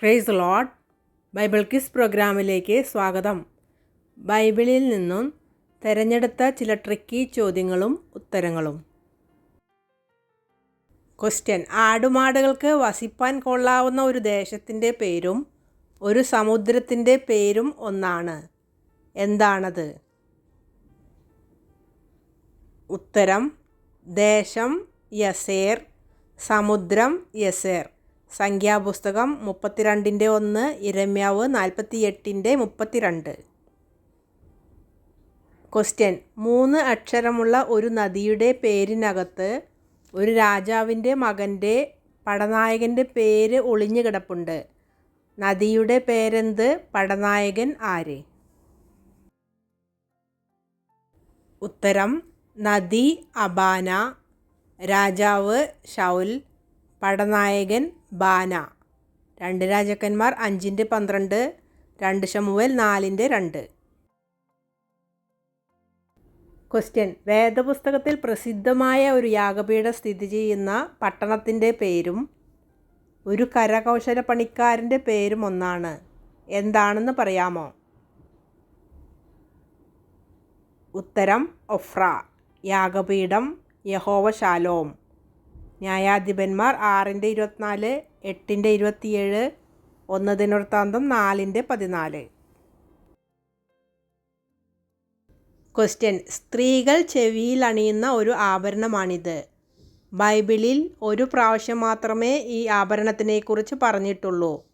ക്രൈസ് load Bible quiz പ്രോഗ്രാമിലേക്ക് സ്വാഗതം. ബൈബിളിൽ നിന്നും തിരഞ്ഞെടുത്ത ചില ട്രിക്കി ചോദ്യങ്ങളും ഉത്തരങ്ങളും. ക്വസ്റ്റ്യൻ ആടുമാടുകൾക്ക് വസിപ്പാൻ കൊള്ളാവുന്ന ഒരു ദേശത്തിന്റെ പേരും ഒരു സമുദ്രത്തിന്റെ പേരും ഒന്നാണ്. എന്താണത്? ഉത്തരം. ദേശം യസേർ സമുദ്രം യസേർ. സംഖ്യാപുസ്തകം മുപ്പത്തിരണ്ടിന്റെ ഒന്ന് ഇരമ്യാവ് നാൽപ്പത്തിയെട്ടിന്റെ മുപ്പത്തിരണ്ട്. ക്വസ്റ്റ്യൻ മൂന്ന് അക്ഷരമുള്ള ഒരു നദിയുടെ പേരിനകത്ത് ഒരു രാജാവിന്റെ മകന്റെ പടനായകന്റെ പേര് ഒളിഞ്ഞു കിടപ്പുണ്ട്. നദിയുടെ പേരെന്ത്? പടനായകൻ ആര്? ഉത്തരം. നദി അബാന. രാജാവ് ഷൗൽ. പടനായകൻ ബാന. രണ്ട് രാജാക്കന്മാർ അഞ്ചിന്റെ പന്ത്രണ്ട് രണ്ട് ഷമുവൽ നാലിന്റെ രണ്ട്. ക്വസ്റ്റ്യൻ. വേദപുസ്തകത്തിൽ പ്രസിദ്ധമായ ഒരു യാഗപീഠം സ്ഥിതി ചെയ്യുന്ന പട്ടണത്തിന്റെ പേരും ഒരു കരകൗശല പണിക്കാരന്റെ പേരും ഒന്നാണ്. എന്താണെന്ന് പറയാമോ? ഉത്തരം ഒഫ്ര. യാഗപീഠം യഹോവ ശാലോം. ന്യായാധിപന്മാർ ആറിന്റെ ഇരുപത്തിനാല് എട്ടിന്റെ ഇരുപത്തിയേഴ് ഒന്ന് ദിനവൃത്താന്തം നാലിന്റെ പതിനാല്. ക്വസ്റ്റ്യൻ സ്ത്രീകൾ ചെവിയിൽ അണിയുന്ന ഒരു ആഭരണമാണിത്. ബൈബിളിൽ ഒരു പ്രാവശ്യം മാത്രമേ ഈ ആഭരണത്തിനെക്കുറിച്ച് പറഞ്ഞിട്ടുള്ളൂ.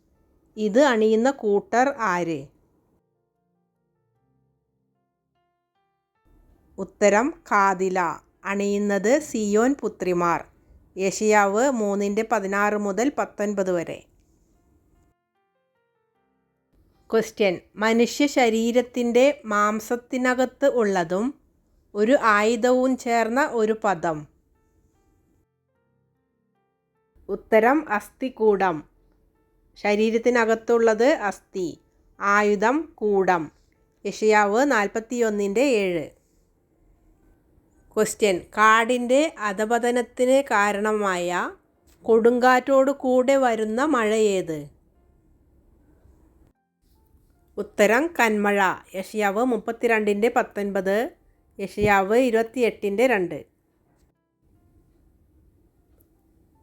ഇത് അണിയുന്ന കൂട്ടർ ആര്? ഉത്തരം കാതില. അണിയുന്നത് സിയോൻ പുത്രിമാർ. യഷിയാവ് മൂന്നിന്റെ പതിനാറ് മുതൽ പത്തൊൻപത് വരെ. ക്വസ്റ്റ്യൻ മനുഷ്യ ശരീരത്തിന്റെ മാംസത്തിനകത്ത് ഉള്ളതും ഒരു ആയുധവും ചേർന്ന ഒരു പദം. ഉത്തരം അസ്ഥികൂടം ശരീരത്തിനകത്തുള്ളത് അസ്ഥി. ആയുധം കൂടം. യഷിയാവ് നാൽപ്പത്തിയൊന്നിന്റെ ഏഴ്. ക്വസ്റ്റ്യൻ കാടിന്റെ അധപതനത്തിന് കാരണമായ കൊടുങ്കാറ്റോട് കൂടെ വരുന്ന മഴ ഏത്? ഉത്തരം കന്മഴ. യഷിയാവ് മുപ്പത്തിരണ്ടിന്റെ പത്തൊൻപത് യഷിയാവ് ഇരുപത്തിയെട്ടിന്റെ രണ്ട്.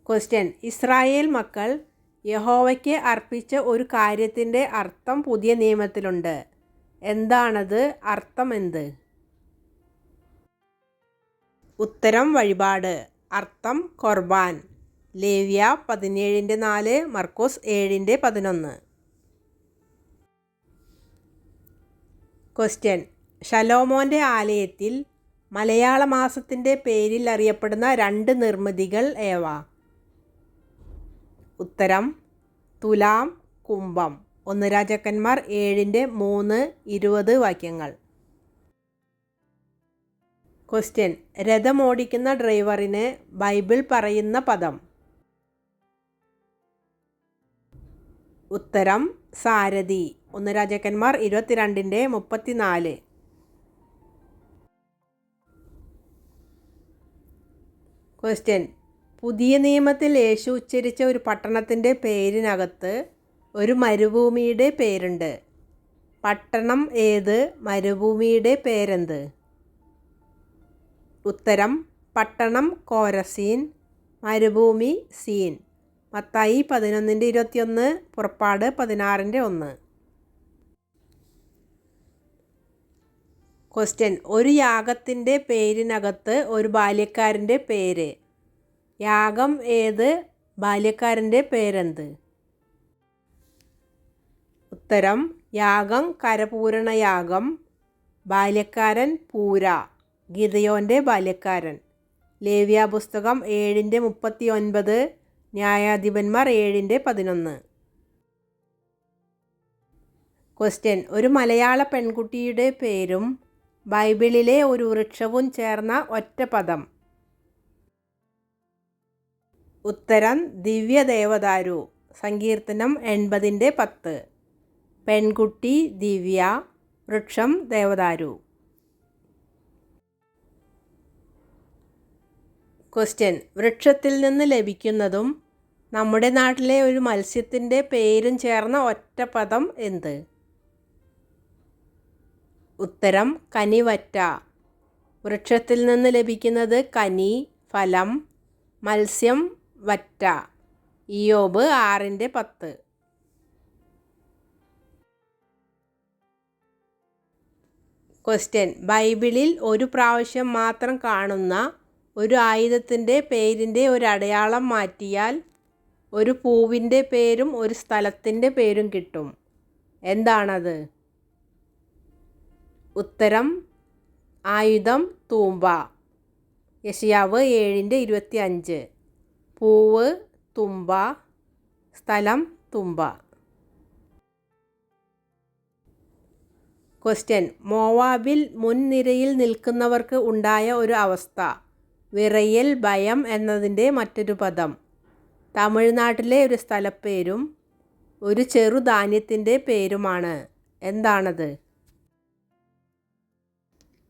ക്വസ്റ്റ്യൻ ഇസ്രായേൽ മക്കൾ യഹോവയ്ക്ക് അർപ്പിച്ച ഒരു കാര്യത്തിന്റെ അർത്ഥം പുതിയ നിയമത്തിലുണ്ട്. എന്താണത്? അർത്ഥം എന്ത്? ഉത്തരം വഴിപാട്. അർത്ഥം കൊർബാൻ. ലേവ്യ പതിനേഴിന്റെ നാല് മർക്കോസ് ഏഴിന്റെ പതിനൊന്ന്. ക്വസ്റ്റ്യൻ ഷലോമോന്റെ ആലയത്തിൽ മലയാള മാസത്തിന്റെ പേരിൽ അറിയപ്പെടുന്ന രണ്ട് നിർമ്മിതികൾ ഏവ? ഉത്തരം തുലാം കുംഭം. ഒന്ന് രാജാക്കന്മാർ ഏഴിന്റെ മൂന്ന് ഇരുപത് വാക്യങ്ങൾ. ക്വസ്റ്റ്യൻ രഥമോടിക്കുന്ന ഡ്രൈവറിന് ബൈബിൾ പറയുന്ന പദം. ഉത്തരം സാരഥി. ഒന്ന് രാജാക്കന്മാർ ഇരുപത്തിരണ്ടിന്റെ മുപ്പത്തിനാല്. ക്വസ്റ്റ്യൻ പുതിയ നിയമത്തിൽ യേശു ഉച്ചരിച്ച ഒരു പട്ടണത്തിന്റെ പേരിനകത്ത് ഒരു മരുഭൂമിയുടെ പേരുണ്ട്. പട്ടണം ഏത്? മരുഭൂമിയുടെ പേരെന്ത്? ഉത്തരം പട്ടണം കോരസീൻ മരുഭൂമി സീൻ. മത്തായി പതിനൊന്നിന്റെ ഇരുപത്തിയൊന്ന് പുറപ്പാട് പതിനാറിന്റെ ഒന്ന്. ക്വസ്റ്റ്യൻ ഒരു യാഗത്തിന്റെ പേരിനകത്ത് ഒരു ബാല്യക്കാരന്റെ പേര്. യാഗം ഏത്? ബാല്യക്കാരന്റെ പേരെന്ത്? ഉത്തരം. യാഗം കരപൂരണ യാഗം ബാല്യക്കാരൻ പൂര. ഗിതയോന്റെ ബാല്യക്കാരൻ. ലേവ്യ പുസ്തകം ഏഴിന്റെ മുപ്പത്തി ഒൻപത് ന്യായാധിപന്മാർ ഏഴിന്റെ പതിനൊന്ന്. ക്വസ്റ്റ്യൻ ഒരു മലയാള പെൺകുട്ടിയുടെ പേരും ബൈബിളിലെ ഒരു വൃക്ഷവും ചേർന്ന ഒറ്റ പദം. ഉത്തരം ദിവ്യദേവദാരു. സങ്കീർത്തനം എൺപതിന്റെ പത്ത്. പെൺകുട്ടി ദിവ്യ വൃക്ഷം ദേവദാരു. ക്വസ്റ്റ്യൻ വൃക്ഷത്തിൽ നിന്ന് ലഭിക്കുന്നതും നമ്മുടെ നാട്ടിലെ ഒരു മത്സ്യത്തിന്റെ പേരും ചേർന്ന ഒറ്റ പദം എന്ത്? ഉത്തരം കനിവറ്റ. വൃക്ഷത്തിൽ നിന്ന് ലഭിക്കുന്നത് കനി ഫലം മത്സ്യം വറ്റ. ഇയോബ് ആറിന്റെ പത്ത്. ക്വസ്റ്റ്യൻ ബൈബിളിൽ ഒരു പ്രാവശ്യം മാത്രം കാണുന്ന ഒരു ആയുധത്തിന്റെ പേരിന്റെ ഒരു അടയാളം മാറ്റിയാൽ ഒരു പൂവിന്റെ പേരും ഒരു സ്ഥലത്തിന്റെ പേരും കിട്ടും. എന്താണത്? ഉത്തരം ആയുധം തൂമ്പ. യശിയാവ് ഏഴിന്റെ ഇരുപത്തി അഞ്ച് പൂവ് തുമ്പ സ്ഥലം തുമ്പ. ക്വസ്റ്റ്യൻ മോവാബിൽ മുൻനിരയിൽ നിൽക്കുന്നവർക്ക് ഉണ്ടായ ഒരു അവസ്ഥ. വിറയൽ ഭയം എന്നതിന്റെ മറ്റൊരു പദം. തമിഴ്നാട്ടിലെ ഒരു സ്ഥലപ്പേരും ഒരു ചെറുധാന്യത്തിന്റെ പേരുമാണ്. എന്താണത്?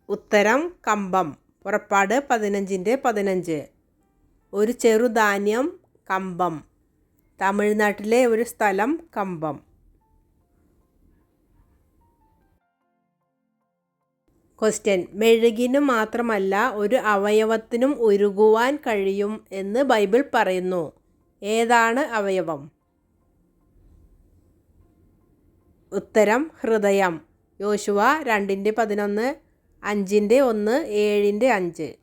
ഉത്തരം കമ്പം. പുറപ്പാട് പതിനഞ്ചിന്റെ പതിനഞ്ച്. ഒരു ചെറുധാന്യം കമ്പം. തമിഴ്നാട്ടിലെ ഒരു സ്ഥലം കമ്പം. ക്വസ്റ്റ്യൻ മെഴുകിന് മാത്രമല്ല ഒരു അവയവത്തിനും ഉരുകുവാൻ കഴിയും എന്ന് ബൈബിൾ പറയുന്നു. ഏതാണ് അവയവം? ഉത്തരം ഹൃദയം. യോശുവ രണ്ടിന്റെ പതിനൊന്ന് അഞ്ചിന്റെ ഒന്ന് ഏഴിന്റെ അഞ്ച്.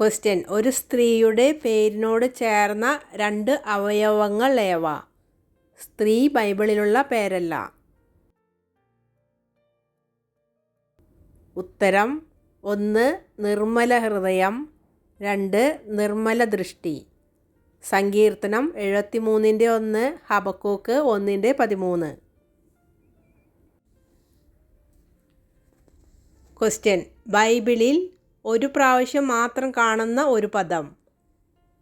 ക്വസ്റ്റ്യൻ ഒരു സ്ത്രീയുടെ പേരിനോട് ചേർന്ന രണ്ട് അവയവങ്ങൾ ഏവ? സ്ത്രീ ബൈബിളിലുള്ള പേരല്ല. ഉത്തരം ഒന്ന് നിർമ്മല ഹൃദയം രണ്ട് നിർമ്മല ദൃഷ്ടി. സങ്കീർത്തനം എഴുപത്തിമൂന്നിന്റെ ഒന്ന് ഹബക്കൂക്ക് ഒന്നിന്റെ പതിമൂന്ന്. ക്വസ്റ്റ്യൻ ബൈബിളിൽ ഒരു പ്രാവശ്യം മാത്രം കാണുന്ന ഒരു പദം.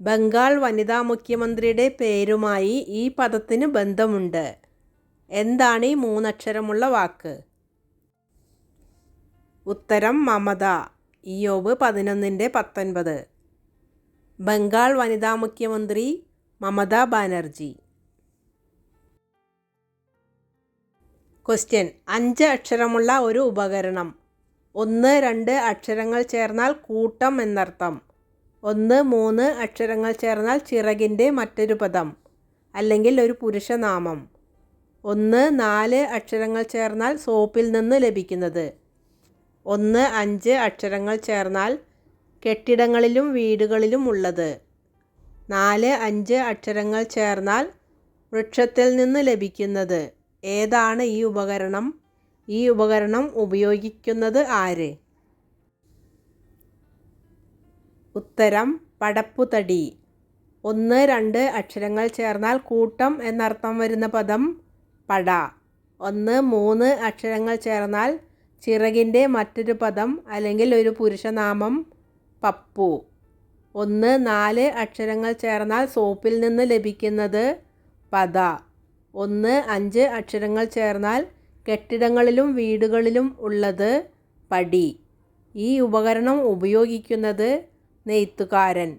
ബംഗാൾ വനിതാ മുഖ്യമന്ത്രിയുടെ പേരുമായി ഈ പദത്തിന് ബന്ധമുണ്ട്. എന്താണ് ഈ മൂന്നക്ഷരമുള്ള വാക്ക്? ഉത്തരം മമത. ഇയോബ് പതിനൊന്നിന്റെ പത്തൊൻപത്. ബംഗാൾ വനിതാ മുഖ്യമന്ത്രി മമത ബാനർജി. ക്വസ്റ്റ്യൻ. അഞ്ച് അക്ഷരമുള്ള ഒരു ഉപകരണം. ഒന്ന് രണ്ട് അക്ഷരങ്ങൾ ചേർന്നാൽ കൂട്ടം എന്നർത്ഥം. ഒന്ന് മൂന്ന് അക്ഷരങ്ങൾ ചേർന്നാൽ ചിറകിന്റെ മറ്റൊരു പദം അല്ലെങ്കിൽ ഒരു പുരുഷനാമം. ഒന്ന് നാല് അക്ഷരങ്ങൾ ചേർന്നാൽ സോപ്പിൽ നിന്ന് ലഭിക്കുന്നത്. ഒന്ന് അഞ്ച് അക്ഷരങ്ങൾ ചേർന്നാൽ കെട്ടിടങ്ങളിലും വീടുകളിലും ഉള്ളത്. നാല് അഞ്ച് അക്ഷരങ്ങൾ ചേർന്നാൽ വൃക്ഷത്തിൽ നിന്ന് ലഭിക്കുന്നത്. ഏതാണ് ഈ ഉപകരണം? ഈ ഉപകരണം ഉപയോഗിക്കുന്നത് ആര്? ഉത്തരം പടപ്പുതടി. ഒന്ന് രണ്ട് അക്ഷരങ്ങൾ ചേർന്നാൽ കൂട്ടം എന്നർത്ഥം വരുന്ന പദം പട. ഒന്ന് മൂന്ന് അക്ഷരങ്ങൾ ചേർന്നാൽ ചിറകിന്റെ മറ്റൊരു പദം അല്ലെങ്കിൽ ഒരു പുരുഷനാമം പപ്പു. ഒന്ന് നാല് അക്ഷരങ്ങൾ ചേർന്നാൽ സോപ്പിൽ നിന്ന് ലഭിക്കുന്നത് പത ഒന്ന് അഞ്ച് അക്ഷരങ്ങൾ ചേർന്നാൽ കെട്ടിടങ്ങളിലും വീടുകളിലും ഉള്ളത് പടി. ഈ ഉപകരണം ഉപയോഗിക്കുന്നത് നെയ്ത്തുകാരൻ.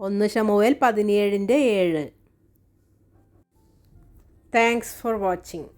ഒന്ന് ഷമുവേൽ പതിനേഴിന്റെ ഏഴ്. Thanks for watching